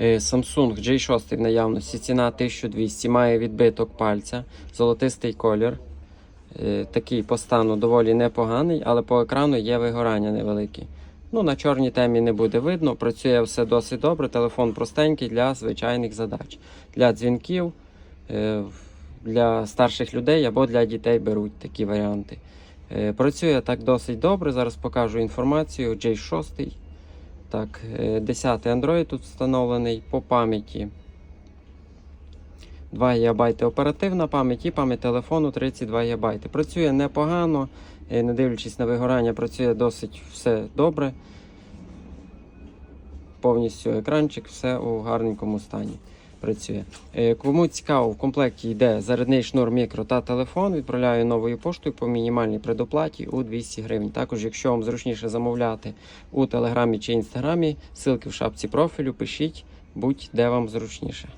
Е, Samsung J6 в наявності, ціна 1200, має відбиток пальця, золотистий колір. Е, Такий по стану доволі непоганий, але по екрану є вигорання невелике. Ну, на чорній темі не буде видно, працює все досить добре. Телефон простенький для звичайних задач. Для дзвінків, е, для старших людей або для дітей беруть такі варіанти. Працює так досить добре. Зараз покажу інформацію. J6. Так, е, 10 Android тут встановлений по пам'яті. 2 ГБ оперативна пам'ять і пам'ять телефону 32 ГБ. Працює непогано, е, не дивлячись на вигорання, працює досить все добре. Повністю екранчик, все у гарненькому стані працює. Е, Кому цікаво, в комплекті йде зарядний шнур мікро та телефон. Відправляю новою поштою по мінімальній предоплаті у 200 гривень. Також, якщо вам зручніше замовляти у телеграмі чи інстаграмі, ссылки в шапці профілю, пишіть, будь-де вам зручніше.